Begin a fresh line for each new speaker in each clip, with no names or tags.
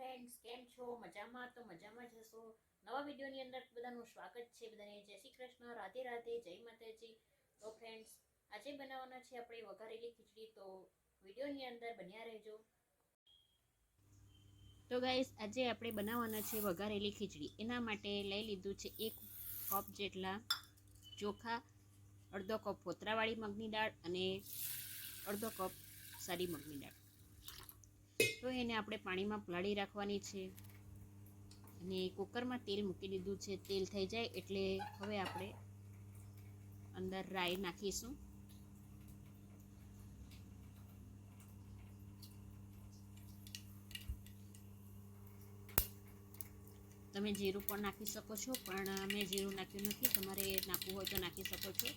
Friends કેમ છો? મજામાં? તો મજામાં જ હશો. નવા વિડીયોની અંદર બધાનું સ્વાગત છે. બધાને જય શ્રી કૃષ્ણ, રાધે રાધે, જય માતાજી. તો ફ્રેન્ડ્સ આજે બનાવવાના છે આપણે વઘારેલી ખીચડી. તો વિડીયોની અંદર બન્યા રહેજો. તો ગાઈસ આજે આપણે બનાવવાના છે વઘારેલી ખીચડી. એના માટે લઈ લીધું છે એક કપ જેટલા ચોખા, અડધો કપ ફોતરાવાળી મગની દાળ અને અડધો કપ સારી મગની દાળ. તો એને આપણે પાણીમાં પલાળી રાખવાની છે. અને કુકરમાં તેલ મૂકી દીધું છે. તેલ થઈ જાય એટલે હવે આપણે અંદર રાઈ નાખીશું. તમે જીરું પણ નાખી શકો છો, પણ મેં જીરું નાખ્યું નથી. તમારે નાખવું હોય તો નાખી શકો છો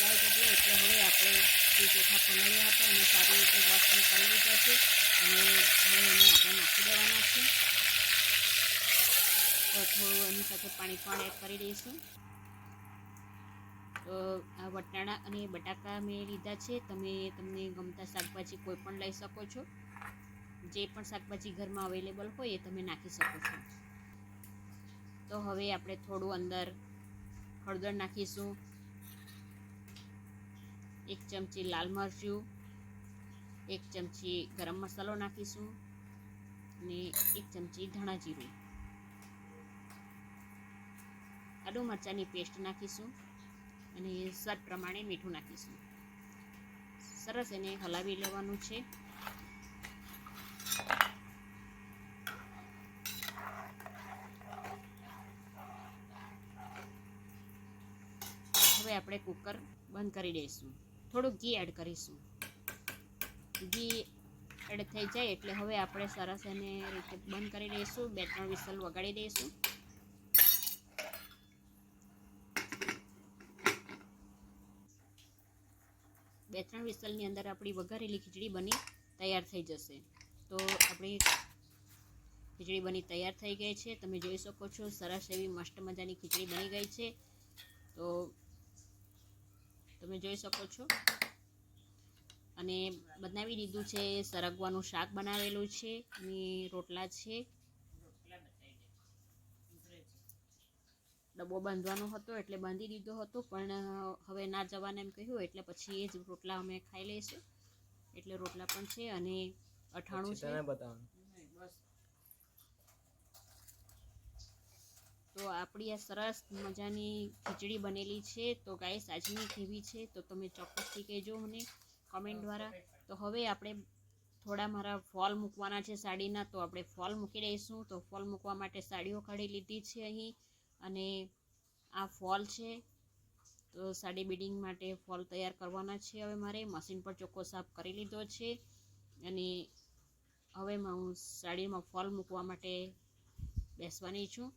રાઈ એટલે એટલે હવે આપણે ચોખા પલાળ્યા હતા અને સારી રીતે વોશને કરી લીધા છે અને હવે એને આપણે નાખી દેવાના છે. તો થોડું એની સાથે પાણી પણ એડ કરી દઈશું. તો આ વટાણા અને બટાકા મેં લીધા છે. તમે તમને ગમતા શાકભાજી કોઈ પણ લઈ શકો છો. જે પણ શાકભાજી ઘરમાં અવેલેબલ હોય એ તમે નાખી શકો છો. તો હવે આપણે થોડું અંદર હળદર નાખીશું. એક ચમચી લાલ મરચું, એક ચમચી ગરમ મસાલો નાખીશું અને એક ચમચી ધાણા જીરું. આદુ મરચાંની પેસ્ટ નાખીશું અને સ્વાદ પ્રમાણે મીઠું નાખીશું. સરસ એને હલાવી લેવાનું છે. હવે આપણે કુકર બંધ કરી દઈશું. થોડું ઘી એડ કરીશું. ઘી એડ થઈ જાય એટલે હવે આપણે સરસ એને રીતે બંધ કરી દઈશું, બે ત્રણ વિસલ વગાડી દઈશું. બે ત્રણ વિસલની અંદર આપણી વઘારેલી ખીચડી બની તૈયાર થઈ જશે. તો આપણી ખીચડી બની તૈયાર થઈ ગઈ છે. તમે જોઈ શકો છો, સરસ એવી મસ્ત મજાની ખીચડી બની ગઈ છે. તો તમે જોઈ શકો છો. અને બનાવી દીધું છે સરગવાનું શાક બનાવેલું છે અને રોટલા છે. ડબ્બો બાંધવાનો હતો એટલે બાંધી દીધો હતો પણ હવે ના જવાને એમ કહ્યું એટલે પછી એ જ રોટલા અમે ખાઈ લઈશું. એટલે રોટલા પણ છે અને અઠાણું છે. તો આપણી આ સરસ મજાની ખીચડી બનેલી છે. તો ગાઈસ આજની કેવી છે? તો તમે ચોક્કસથી કહેજો મને કમેન્ટ દ્વારા. તો હવે આપણે થોડા મારા ફોલ મૂકવાના છે સાડીના. તો આપણે ફોલ મૂકી દઈશું. તો ફોલ મૂકવા માટે સાડીઓ કાઢી લીધી છે અહીં. અને આ ફોલ છે. તો સાડી બિડિંગ માટે ફોલ તૈયાર કરવાના છે હવે મારે. મશીન પર ચોખ્ખો સાફ કરી લીધો છે. અને હવે હું સાડીમાં ફોલ મૂકવા માટે બેસવાની છું.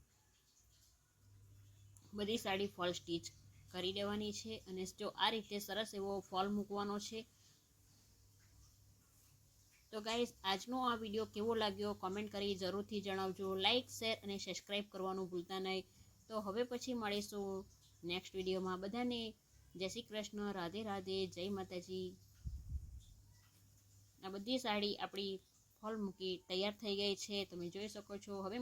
બધી સાડી ફોલ સ્ટીચ કરી દેવાની છે અને જો આ રીતે સરસ એવો ફોલ મૂકવાનો છે. તો ગાઈઝ આજનો આ વીડિયો કેવો લાગ્યો કોમેન્ટ કરી જરૂરથી જણાવજો. લાઇક શેર અને સબસ્ક્રાઈબ કરવાનું ભૂલતા નહીં. તો હવે પછી મળીશું નેક્સ્ટ વિડીયોમાં બધાને જય શ્રી કૃષ્ણ, રાધે રાધે, જય માતાજી. આ બધી સાડી આપણી ફોલ મૂકી તૈયાર થઈ ગઈ છે. તમે જોઈ શકો છો. હવે